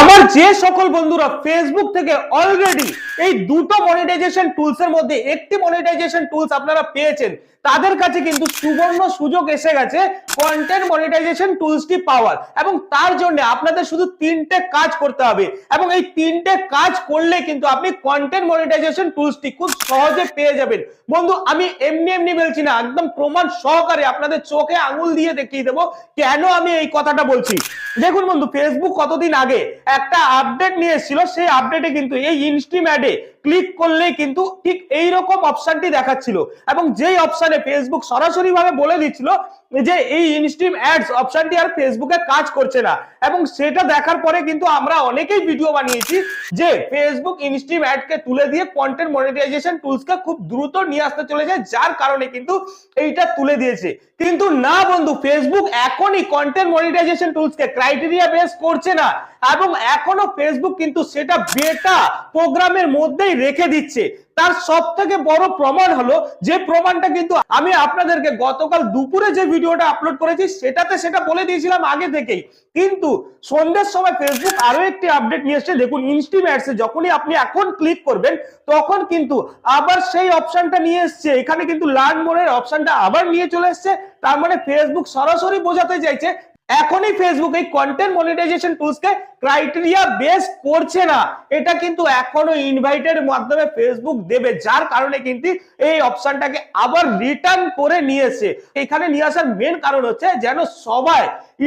আমার যে সকল বন্ধুরা ফেসবুক থেকে অলরেডি এই দুটো মনিটাইজেশন টুলস এর মধ্যে একটি মনিটাইজেশন টুলস আপনারা পেয়েছেন, তাদের কাছে কিন্তু সুবর্ণ সুযোগ এসে গেছে কন্টেন্ট মনিটাইজেশন টুলসটি পাওয়ার। এবং তার জন্য আপনাদের শুধু তিনটে কাজ করতে হবে। এবং এই তিনটে কাজ করলে কিন্তু আপনি কন্টেন্ট মনিটাইজেশন টুলসটি খুব সহজে পেয়ে যাবেন। বন্ধু, আমি এমনি এমনি বলছি না, একদম প্রমাণ সহকারে আপনাদের চোখে আঙুল দিয়ে দেখিয়ে দেবো কেন আমি এই কথাটা বলছি। দেখুন বন্ধু ফেসবুক কতদিন আগে একটা আপডেট নিয়ে এসেছিল সেই আপডেটে কিন্তু এই ইনস্টিম অ্যাডে ক্লিক করলেই কিন্তু ঠিক এই রকম অপশনটি দেখাচ্ছিল। এবং যেই অপশনে ফেসবুক সরাসরি ভাবে বলে দিচ্ছিল যে এই ইনস্টিম অ্যাডস অপশনটি আর ফেসবুকে কাজ করছে না। এবং সেটা দেখার পরে কিন্তু আমরা অনেকেই ভিডিও বানিয়েছি যে ফেসবুক ইনস্টিম অ্যাডকে তুলে দিয়ে কন্টেন্ট মনিটাইজেশন টুলসকে খুব দ্রুত নিয়ে আসতে চলেছে, যার কারণে কিন্তু এইটা তুলে দিয়েছে। কিন্তু না বন্ধু ফেসবুক এখনই কন্টেন্ট মনিটাইজেশন টুলসকে ক্রাইটেরিয়া বেস করছে না। এবং এখনও ফেসবুক কিন্তু সেটা বেটা প্রোগ্রামের মধ্যেই রেখে দিচ্ছে। তার সব থেকে বড় প্রমাণ হলো, যে প্রমাণটা কিন্তু আমি আপনাদেরকে গতকাল দুপুরে যে ভিডিওটা আপলোড করেছি, সেটাতে সেটা বলে দিয়েছিলাম আগে থেকেই। কিন্তু সন্ধ্যের সময় ফেসবুক আরও একটি আপডেট নিয়ে এসেছে। দেখুন ইনস্টিম অ্যাডসে যখনই আপনি এখন ক্লিক করবেন, তখন কিন্তু আবার সেই অপশনটা নিয়ে এসছে। এখানে কিন্তু লার্ন মোড়ের অপশনটা আবার নিয়ে চলে এসছে। তার মানে ফেসবুক সরাসরি বোঝাতে চাইছে এখনই ফেসবুক এই কন্টেন্ট মনিটাইজেশন টুলসকে ক্রাইটেরিয়া বেস করছে না। এটা কিন্তু এখনও ইনভাইটের মাধ্যমে ফেসবুক দেবে, যার কারণে কিন্তু এই অপশনটাকে আবার রিটার্ন করে নিয়েছে। এখানে নিয়ে আসার মেন কারণ হচ্ছে যেন সবাই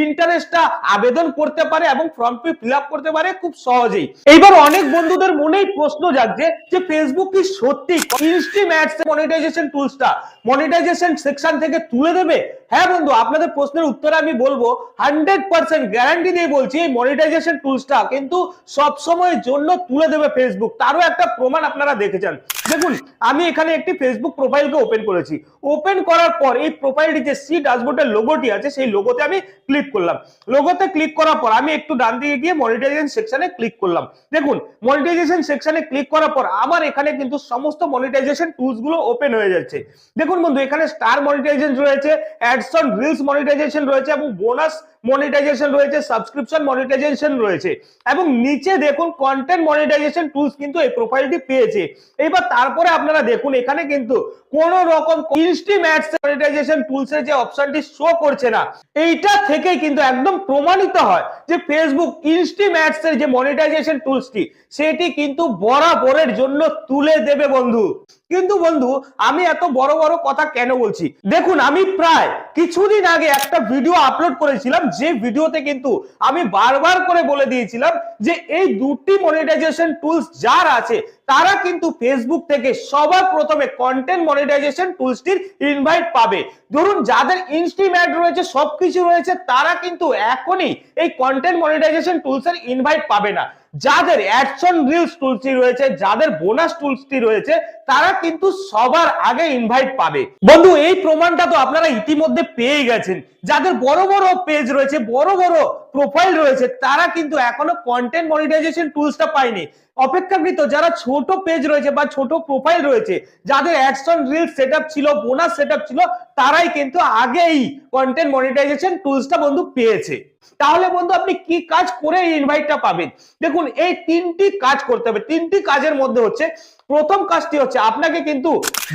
ইন্টারেস্টটা আবেদন করতে পারে এবং ফর্মটি ফিল আপ করতে পারে খুব সহজেই। এইবার অনেক বন্ধুদের মনেই প্রশ্ন জাগছে যে ফেসবুক কি সত্যি ইনস্ট্রিম অ্যাডস মনিটাইজেশন টুলসটা মনিটাইজেশন সেকশন থেকে তুলে দেবে? হ্যাঁ বন্ধু, আপনাদের প্রশ্নের উত্তরে আমি বলব হান্ড্রেড পার্সেন্ট গ্যারান্টি দিয়ে বলছি এই মনিটাইজেশন টুলসটা কিন্তু সব সময়ের জন্য তুলে দেবে ফেসবুক তারও একটা প্রমাণ আপনারা দেখেছেন। দেখুন, আমি এখানে একটি ফেসবুক প্রোফাইলকে ওপেন করেছি। ওপেন করার পর এই প্রোফাইলটি যে সি ড্যাশবোর্ডের লোগোটি আছে, সেই লোগোতে আমি ক্লিক করলাম। লোগোতে ক্লিক করার পর আমি একটু ডান দিকে গিয়ে মনিটাইজেশন সেকশনে ক্লিক করলাম। দেখুন মনিটাইজেশন সেকশনে ক্লিক করার পর আমার এখানে কিন্তু সমস্ত মনিটাইজেশন টুলসগুলো ওপেন হয়ে যাচ্ছে। দেখুন বন্ধু, এখানে স্টার মনিটাইজেশন রয়েছে অ্যাডস অন রিলস মনিটাইজেশন রয়েছে এবং বোনাস মনিটাইজেশন রয়েছে সাবস্ক্রিপশন মনিটাইজেশন রয়েছে। এবং নিচে দেখুন কন্টেন্ট মনিটাইজেশন টুলস কিন্তু এই প্রোফাইলটি পেয়েছে। এবার তারপরে আপনারা দেখুন, এখানে কিন্তু কোন রকম ইনস্টিম অ্যাডস মনিটাইজেশন টুলস এর যে অপশনটি শো করছে না, এইটা থেকে কিন্তু একদম প্রমাণিত হয় যে ফেসবুক ইনস্টিম অ্যাডস এর যে মনিটাইজেশন টুলসটি সেটি কিন্তু বরাবরের জন্য তুলে দেবে বন্ধু। কিন্তু বন্ধু, আমি এত বড় বড় কথা কেন বলছি? দেখুন, আমি প্রায় কিছুদিন আগে একটা ভিডিও আপলোড করেছিলাম, যে ভিডিওতে কিন্তু আমি বারবার করে বলে দিয়েছিলাম যে এই দুটি মনিটাইজেশন টুলস যার আছে, তারা কিন্তু ফেসবুক থেকে সবার প্রথমে কন্টেন্ট মনিটাইজেশন টুলসটির ইনভাইট পাবে। ধরুন, যাদের ইনস্টিম্যাড রয়েছে, সবকিছু রয়েছে, তারা কিন্তু এখনই এই কন্টেন্ট মনিটাইজেশন টুলসের ইনভাইট পাবে না। যাদের অ্যাডসন রিলস টুলসটি রয়েছে, যাদের বোনাস টুলসটি রয়েছে, তারা কিন্তু সবার আগে ইনভাইট পাবে। বন্ধু, এই প্রমাণটা তো আপনারা ইতিমধ্যে পেয়ে গেছেন। যাদের বড় বড় পেজ রয়েছে, বড় বড় প্রোফাইল রয়েছে, তারা কিন্তু এখনও কন্টেন্ট মনিটাইজেশন টুলসটা পায়নি। অপেক্ষাকৃত যারা ছোট পেজ রয়েছে বা ছোট প্রোফাইল রয়েছে, যাদের অ্যাডসন রিলস সেটআপ ছিল বোনাস সেটআপ ছিল, তারাই কিন্তু আগেই কন্টেন্ট মনিটাইজেশন টুলসটা বন্ধু পেয়েছে। তাহলে বন্ধু আপনি কি কাজ করে এই ইনভাইটটা পাবেন? দেখুন, এই তিনটি কাজ করতে হবে। তিনটি কাজের মধ্যে হচ্ছে, প্রথম কাজটি হচ্ছে আপনাকে কিন্তু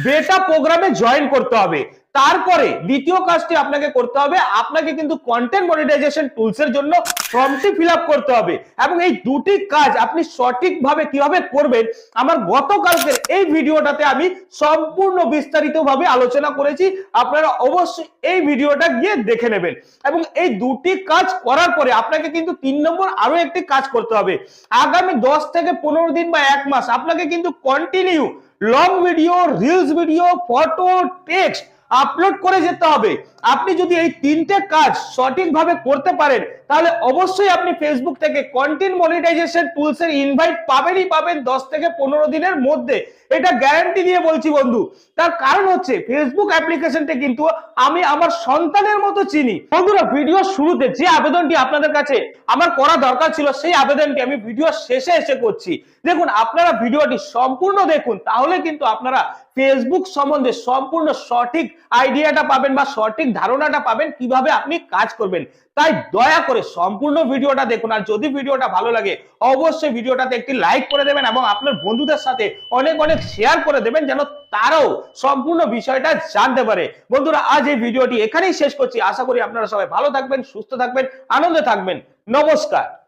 বেটা প্রোগ্রামে জয়েন করতে হবে। তারপরে দ্বিতীয় কাজটি আপনাকে করতে হবে, আপনাকে কিন্তু কন্টেন্ট মনিটাইজেশন টুলস এর জন্য ফর্মটি ফিল করতে হবে। এবং এই দুটি কাজ আপনি সঠিকভাবে কীভাবে করবেন, আমার গতকালকের এই ভিডিওটাতে আমি সম্পূর্ণ বিস্তারিতভাবে আলোচনা করেছি। আপনারা অবশ্যই এই ভিডিওটা গিয়ে দেখে নেবেন। এবং এই দুটি কাজ করার পরে আপনাকে কিন্তু তিন নম্বর আরও একটি কাজ করতে হবে। আগামী দশ থেকে পনেরো দিন বা এক মাস আপনাকে কিন্তু continue long video reels video photo text upload করে যেতে হবে। আপনি যদি এই তিনটে কাজ সঠিকভাবে করতে পারেন, তাহলে অবশ্যই আপনি ফেসবুক থেকে কন্টেন্ট মনিটাইজেশন টুলস এর ইনভাইট পাবেনই পাবেন দশ থেকে পনেরো দিনের মধ্যে। এটা গ্যারান্টি দিয়ে বলছি বন্ধু। তার কারণ হচ্ছে ফেসবুক অ্যাপ্লিকেশনটা কিন্তু আমি আমার সন্তানের মতো চিনি। বন্ধুরা ভিডিও শুরুতে যে আবেদনটি আপনাদের কাছে আমার করা দরকার ছিল, সেই আবেদনটি আমি ভিডিও শেষে এসে করছি। দেখুন, আপনারা ভিডিওটি সম্পূর্ণ দেখুন, তাহলে কিন্তু আপনারা ফেসবুক সম্বন্ধে সম্পূর্ণ সঠিক আইডিয়াটা পাবেন বা সঠিক ধারণাটা পাবেন কীভাবে আপনি কাজ করবেন। তাই দয়া করে সম্পূর্ণ ভিডিওটা দেখুন। আর যদি ভিডিওটা ভালো লাগে, অবশ্যই ভিডিওটাতে একটি লাইক করে দেবেন এবং আপনার বন্ধুদের সাথে অনেক অনেক শেয়ার করে দেবেন যেন তারাও সম্পূর্ণ বিষয়টা জানতে পারে। বন্ধুরা, আজ এই ভিডিওটি এখানেই শেষ করছি। আশা করি আপনারা সবাই ভালো থাকবেন, সুস্থ থাকবেন, আনন্দে থাকবেন। নমস্কার।